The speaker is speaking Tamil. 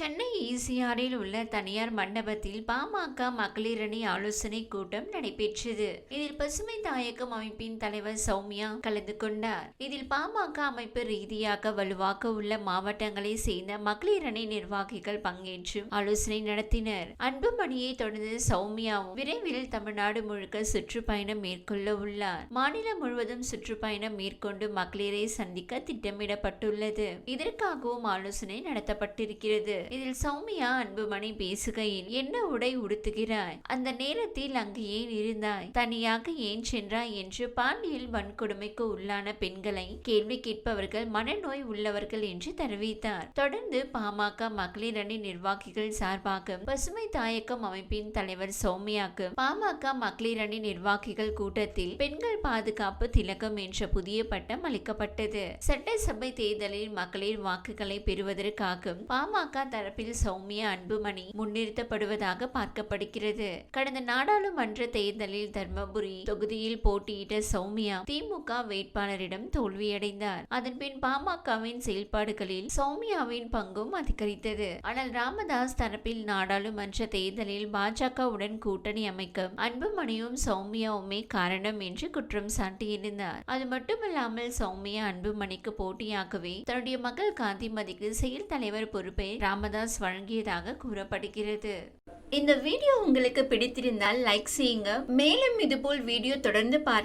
சென்னை ஈசிஆரில் உள்ள தனியார் மண்டபத்தில் பாமக மகளிரணி ஆலோசனை கூட்டம் நடைபெற்றது. இதில் பசுமை தாயகம் அமைப்பின் தலைவர் சௌமியா கலந்து கொண்டார். இதில் பாமக அமைப்பு ரீதியாக வலுவாக உள்ள மாவட்டங்களை சேர்ந்த மகளிரணி நிர்வாகிகள் பங்கேற்று ஆலோசனை நடத்தினர். அன்புமணியை தொடர்ந்து சௌமியாவும் விரைவில் தமிழ்நாடு முழுக்க சுற்றுப்பயணம் மேற்கொள்ள உள்ளார். மாநிலம் முழுவதும் சுற்றுப்பயணம் மேற்கொண்டு மகளிரை சந்திக்க திட்டமிடப்பட்டுள்ளது. இதற்காகவும் ஆலோசனை நடத்தப்பட்டிருக்கிறது. இதில் சௌமியா அன்புமணி பேசுகையில் என்ன உடை உடுத்துகிறாய்? அந்த நேரத்தில் அங்கு ஏன் இருந்தாய்? தனியாக ஏன் சென்றாய்? என்று பாண்டியில் வன்கொடுமைக்கு உள்ளான பெண்களை கேள்வி கேட்பவர்கள் மனநோய் உள்ளவர்கள் என்று தெரிவித்தார். தொடர்ந்து பாமக மகளிர் அணி நிர்வாகிகள் சார்பாக பசுமை தாயக்கம் அமைப்பின் தலைவர் சௌமியாக்கு பாமக மகளிர் அணி நிர்வாகிகள் கூட்டத்தில் பெண்கள் பாதுகாப்பு திலகம் என்ற புதிய பட்டம் அளிக்கப்பட்டது. சட்டசபை தேர்தலில் மகளிர் வாக்குகளை பெறுவதற்காக பாமக தரப்பில் சௌமியா அன்புமணி முன்னிறுத்தப்படுவதாக பார்க்கப்படுகிறது. கடந்த நாடாளுமன்ற தேர்தலில் தர்மபுரி தொகுதியில் போட்டியிட்ட சௌமியா திமுக வேட்பாளரிடம் தோல்வியடைந்தார். அதன்பின் பாமகவின் செயல்பாடுகளில் சௌமியாவின் பங்கும் அதிகரித்தது. ஆனால் ராமதாஸ் தரப்பில் நாடாளுமன்ற தேர்தலில் பாஜகவுடன் கூட்டணி அமைக்க அன்புமணியும் சௌமியாவுமே காரணம் என்று குற்றம் சாட்டியிருந்தார். அது மட்டுமல்லாமல் சௌமியா அன்புமணிக்கு போட்டியாகவே தன்னுடைய மகள் காந்திமதிக்கு செயல் தலைவர் பொறுப்பை ராம ராமதாஸ் வழங்கியதாக கூறப்படுகிறது. இந்த வீடியோ உங்களுக்கு பிடித்திருந்தால் லைக் செய்யுங்க. மேலும் இதுபோல் வீடியோ தொடர்ந்து பார்க்க